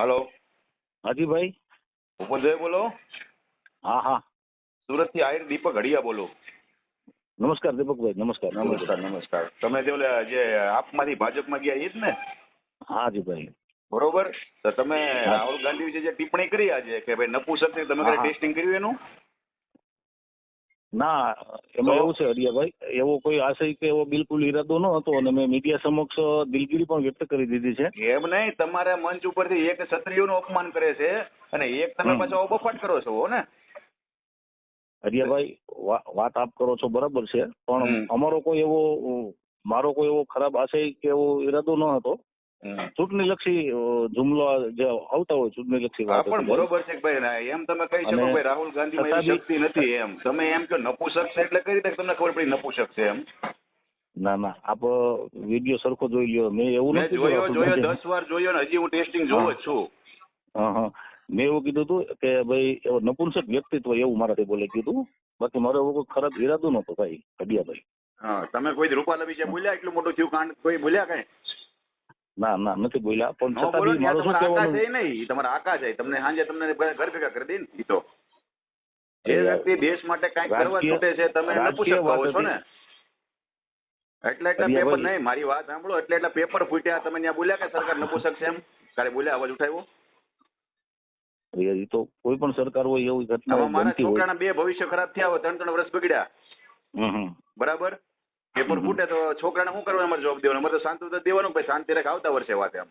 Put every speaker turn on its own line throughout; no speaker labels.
હાલો.
હાજી ભાઈ
ભૂપતભાઈ બોલો.
હા હા.
સુરતથી આયર દીપક હડિયા બોલો.
નમસ્કાર દીપકભાઈ નમસ્કાર.
નમસ્કાર નમસ્કાર. તમે જે ઓલા જે આપમાંથી ભાજપમાં ગયા એ જ ને?
હાજી ભાઈ
બરોબર? તો તમે રાહુલ ગાંધી વિશે જે ટિપ્પણી કરી આજે કે ભાઈ નપુસક તમે ટેસ્ટિંગ કર્યું એનું?
ના એમાં એવું છે હરિયાભાઈ એવો કોઈ આશય કે એવો બિલકુલ ઈરાદો ન હતો અને મેં મીડિયા સમક્ષ દિલગીરી પણ વ્યક્ત કરી દીધી છે
એમ નહીં તમારા મંચ ઉપરથી એક ક્ષત્રિયોનું અપમાન કરે છે અને એક તમે. પાછો બફાટ કરો છો હો ને
હરિયાભાઈ વાત આપ કરો છો બરાબર છે પણ અમારો કોઈ એવો મારો કોઈ એવો ખરાબ આશય કે એવો ઈરાદો ન હતો. ચૂંટણી લક્ષી જુમલો જે આવતા હોય ચૂંટણી લક્ષી
પણ બરોબર છે કે ભાઈ એમ તમે કહી શકો ભાઈ રાહુલ
છતાં
શક્તિ નથી એમ. તમે એમ કે નપુસક છે એટલે કઈ રીતે તમને ખબર પડી નપુસક છે એમ.
ના ના આપ વીડિયો સરખો જોઈ લ્યો. મેં એવું નથી
જોયો જોયો દસ વાર જોયો ને હજી હું ટેસ્ટિંગ જોઉં જ છું.
મેં એવું કીધું હતું કે ભાઈ નપુંસક વ્યક્તિત્વ એવું મારાથી બોલે. કીધું બાકી મારો એવો કોઈ ખરાબ ઈરાદો નતો ભાઈ હડિયાભાઈ
હા તમે કોઈ રૂપાલા વિશે બોલ્યા? એટલું મોટું થયું કાંડ કોઈ બોલ્યા કઈ?
ના ના નથી બોલ્યા. પણ છતાં બી
ને,
મારું શું કહેવાનું?
છે નહીં તમારા આકા છે તમને સાંજે તમને ઘર ભેગા કરી દે ને તો. જે વ્યક્તિ દેશ માટે કાંઈક કરવા છૂટે છે તમે નપુસક કહો છો ને? એટલે એટલે પેપર નહીં મારી વાત સાંભળો એટલે એટલે પેપર ફૂટ્યા તમે ત્યાં બોલ્યા કે સરકાર નપુસક છે એમ? કાલે બોલ્યા અવાજ ઉઠાવ્યો?
એ તો કોઈ પણ સરકાર હોય એવી ઘટના
મારા છોકરાના બે ભવિષ્ય ખરાબ થયા હોય ત્રણ ત્રણ વર્ષ બગડ્યા. બરાબર? પેપર ફૂટે તો છોકરાને શું કરવાનું? અમારે જોબ દેવાનું. અમારે તો શાંતિ તો દેવાનું ભાઈ શાંતિ રાખ આવતા વર્ષે વાત એમ.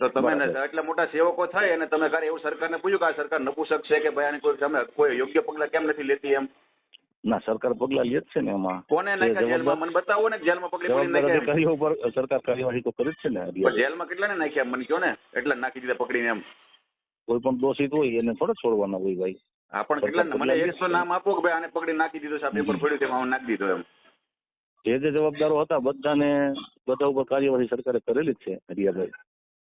તો તમે એટલા મોટા સેવકો થાય અને તમે ઘરે એવું સરકારને પૂછ્યું કે આ સરકાર નપુસક છે કે ભાઈ આને કોઈ તમે કોઈ યોગ્ય પગલા કેમ નથી લેતી એમ?
ના સરકાર પગલા લે જ છે ને એમાં.
કોને નાખ્યા? જેલમાં? મને બતાવો ને જેલમાં પગલી
પડી
નાખ્યા.
અધિકારીઓ પર સરકાર કાર્યવાહી તો કરે જ છે ને
જેલમાં કેટલા ને નાખ્યા મને કહો ને. એટલા નાખી દીધા પકડીને એમ.
કોઈ પણ દોષિત હોય એને થોડો છોડવાના હોય ભાઈ.
હા પણ કેટલા મને એકસો નામ આપો કે ભાઈ આને પકડી નાખી દીધો છે આ પેપર ફોડ્યું તેમાં નાખી દીધો એમ.
જે જે જવાબદારો હતા બધાને બધા ઉપર કાર્યવાહી સરકારે કરેલી જ છે હરિયાભાઈ.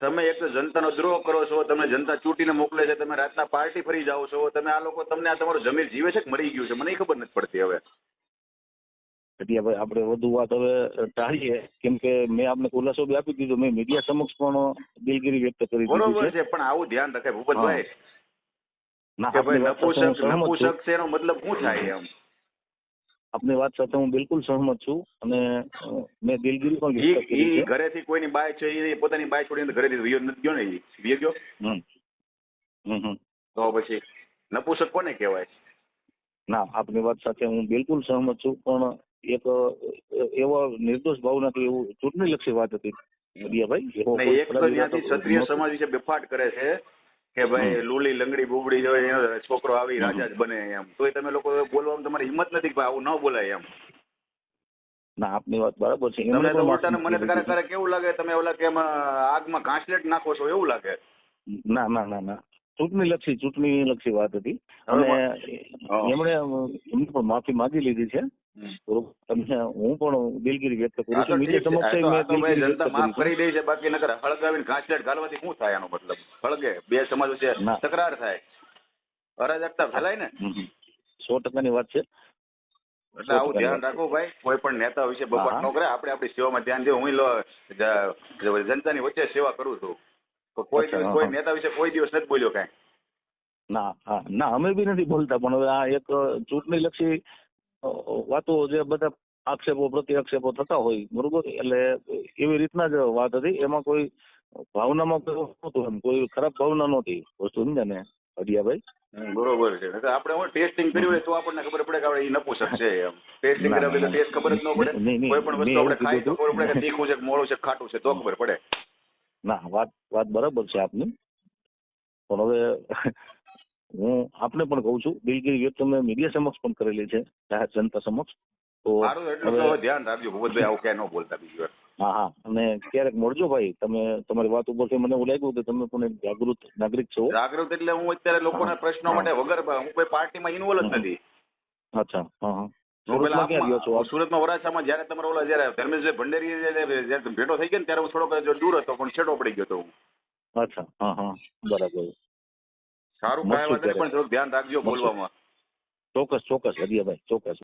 તમે એક તો જનતાનો દ્રોહ કરો છો તમે જનતા ચૂંટીને મોકલે છે તમે રાતના પાર્ટી ફરી જાઓ છો તમે આ લોકો તમને આ તમારું જમીન જીવે છે કે મરી ગયું છે મને ખબર નથી પડતી હવે.
હરિયાભાઈ આપણે વધુ વાત હવે ટાળીએ કેમ કે મેં આપને ખુલાસો બી આપી દીધો મેં મીડિયા સમક્ષ પણ દિલગીરી વ્યક્ત કરી
બરોબર
છે.
પણ આવું ધ્યાન રખાય. ભૂપતભાઈ કે
આપની
ભાઈ
વાત સાથે હું
નપુસક નપુસક છે. એનો મતલબ શું થાય એમ?
આપની વાત સાથે હું બિલકુલ સહમત છું અને મેં દિલગીરી પણ વ્યક્ત કરી છે.
ઘરેથી કોઈની બાય છે એ પોતાની બાય છોડીને ઘરેથી વિયો નથી ગયો ને વિયો ગયો?
હમ.
તો પછી નપુસક કોને કહેવાય?
ના આપની વાત સાથે હું બિલકુલ સહમત છું પણ એક એવો નિર્દોષ ભાવનાથી એવું ચૂંટણી લક્ષી વાત હતી. કોઈ
એક તો ત્યાંથી ક્ષત્રિય સમાજ વિશે બેફાટ કરે છે કે ભાઈ લુલી લંગડી બુબડી જોઈએ છોકરો આવી રાજા જ બને એમ. તોય તમે લોકો બોલવામાં તમારી હિંમત નથી ભાઈ આવું ન બોલાય એમ.
ના આપની વાત બરાબર છે. તમને
તો ઉલટાને મને
તો
ક્યારેક ક્યારેક કેવું લાગે? તમે ઓલા કે એમાં આગમાં ઘાસલેટ નાખો છો એવું લાગે?
ના ના ના ના. ચૂંટણી લક્ષી ચૂંટણી લક્ષી વાત હતી. અને એમણે એમની પણ માફી માંગી લીધી છે. તમને હું પણ દિલગીરી વ્યક્ત કરું છું. મીડિયા સમક્ષ મેં
જનતા માફ
કરી
દે છે. બાકી નકર હળગાવીને ઘાસલેટ ગાલવાથી શું થાય આનો મતલબ? હળગે. બે સમાજ વચ્ચે. તકરાર થાય. અરાજકતા ફેલાય ને?
સો ટકા ની ટકાની વાત છે.
એટલે આવું ધ્યાન રાખો ભાઈ. કોઈ પણ નેતા વિશે બપાટ. ન કરે. આપણે આપણી સેવામાં ધ્યાન દે. હું જનતાની વચ્ચે સેવા કરું છું. તો કોઈ દિવસ કોઈ. નેતા વિશે કોઈ દિવસ નથી બોલ્યો કાંઈ?
ના હા ના અમે બી નથી બોલતા પણ હવે આ એક ચૂંટણી લક્ષી વાતો જે બધા આક્ષેપો પ્રતિ આક્ષેપો થતા હોય બરોબર? એટલે એવી રીતના જ વાત હતી. એમાં કોઈ ભાવનામાં કોઈ નહોતું એમ. કોઈ ખરાબ ભાવના નહોતી વસ્તુ સમજે ને હરિયાભાઈ
બરોબર છે. આપણે હું ટેસ્ટિંગ કર્યું હોય તો આપણને ખબર પડે કે આપણે ઈ નપુસક છે એમ. ટેસ્ટિંગ કર્યા વગર ટેસ્ટ ખબર જ ન પડે. કોઈ પણ વસ્તુ આપણે ખાઈ તો ખબર પડે કે તીખું છે મોળું છે ખાટું છે તો ખબર પડે.
ના વાત વાત બરાબર છે આપની. પણ હવે હું આપને પણ કહું છું દિલગીરી વ્યક્ત મેં મીડિયા સમક્ષ પણ કરેલી છે જાહેર જનતા સમક્ષ. તો
એટલું ધ્યાન રાખજો ભૂપતભાઈ આવું ક્યાંય ન બોલતા બીજી વાર.
હા હા. અને ક્યારેક મળજો ભાઈ તમે તમારી વાત ઉપરથી મને એવું લાગ્યું કે તમે પણ એક જાગૃત નાગરિક છો.
જાગૃત એટલે હું અત્યારે લોકોના પ્રશ્નો માટે વગર હું કોઈ પાર્ટીમાં ઇન્વોલ્વ જ નથી.
અચ્છા હા હા. સુરતમાં
વરાછામાં જ્યારે તમારે ઓલા જ્યારે ધર્મેશભાઈ ભંડેરી જ્યારે તમે ભેટો થઈ ગયો ને ત્યારે હું થોડોક દૂર હતો પણ છેડો પડી ગયો હતો હું.
અચ્છા હા હા બરાબર.
સારું કાંઈ વાંધો નહીં. પણ થોડુંક ધ્યાન રાખજો બોલવામાં.
ચોક્કસ ચોક્કસ હરિયાભાઈ ચોક્કસ.